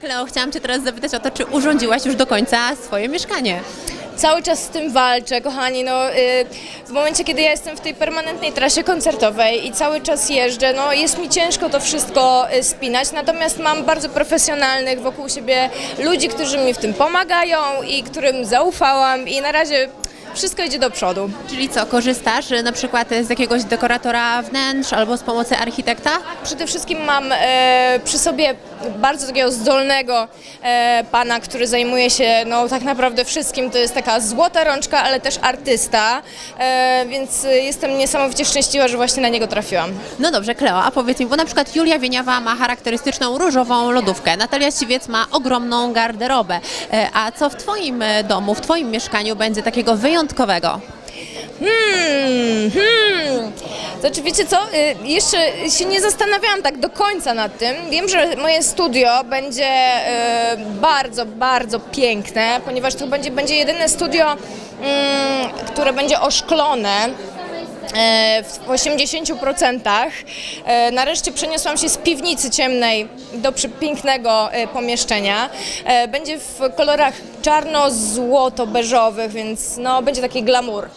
Kleo, chciałam Cię teraz zapytać o to, czy urządziłaś już do końca swoje mieszkanie? Cały czas z tym walczę, kochani. No, y, w momencie, kiedy ja jestem w tej permanentnej trasie koncertowej i cały czas jeżdżę, no, jest mi ciężko to wszystko y, spinać, natomiast mam bardzo profesjonalnych wokół siebie ludzi, którzy mi w tym pomagają i którym zaufałam i na razie wszystko idzie do przodu. Czyli co, korzystasz y, na przykład z jakiegoś dekoratora wnętrz albo z pomocy architekta? Przede wszystkim mam e, przy sobie bardzo takiego zdolnego e, pana, który zajmuje się no, tak naprawdę wszystkim. To jest taka złota rączka, ale też artysta, e, więc jestem niesamowicie szczęśliwa, że właśnie na niego trafiłam. No dobrze, Kleo, a powiedz mi, bo na przykład Julia Wieniawa ma charakterystyczną różową lodówkę, Natalia Siwiec ma ogromną garderobę. E, A co w Twoim e, domu, w Twoim mieszkaniu będzie takiego wyjątkowego? Hmm, hmm. Znaczy wiecie co, y, jeszcze się nie zastanawiałam tak do końca nad tym. Wiem, że moje studio będzie y, bardzo, bardzo piękne, ponieważ to będzie, będzie jedyne studio, mm, które będzie oszklone. e, W 80%. E, Nareszcie przeniosłam się z piwnicy ciemnej do przepięknego e, pomieszczenia. Będzie w kolorach czarno-złoto-beżowych, więc no, będzie taki glamour.